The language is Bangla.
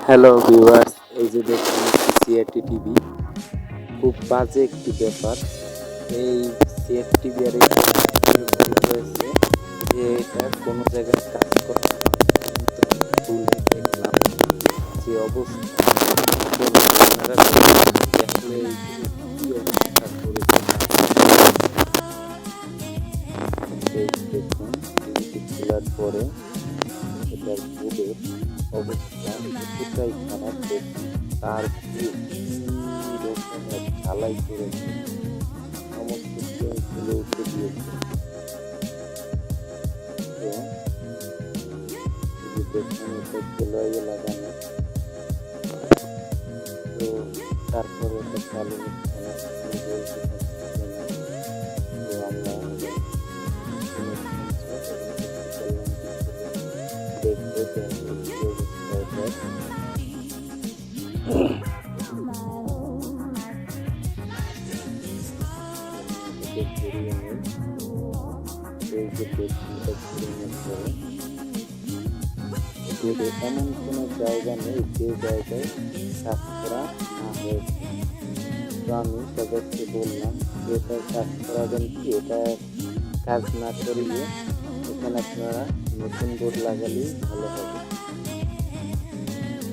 হ্যালো ভিউয়ার্স এই যে দেখুন সিআরটি টিভি খুব বাজে একটি ব্যাপার। এই সিআরটি টিভি আর ভুল যে এটা কোনো জায়গায় কাজ করে দেখলাম যে অবস্থা, দেখুন খোলার পরে এটার অবস্থা এতটাই খারাপ যে তার কি রকমের ঝালাই করেছে সমস্ত চেন খুলে উঠে দিয়েছে তো এই যে দেখুন এটা গেলোয়ে লাগানো তো তারপরে এটা চালু হচ্ছে না আমি বলতে পারছি না তো আমরা আমাদের এটার এমন কোনো জায়গা নেই যে জায়গায় কাজ করা না হয়েছে তো আমি সবাইকে বললাম এটা কাজ করাবেন কি এটা কাজ না করিয়ে এখানে আপনারা নতুন বোর্ড লাগালেই ভালো হবে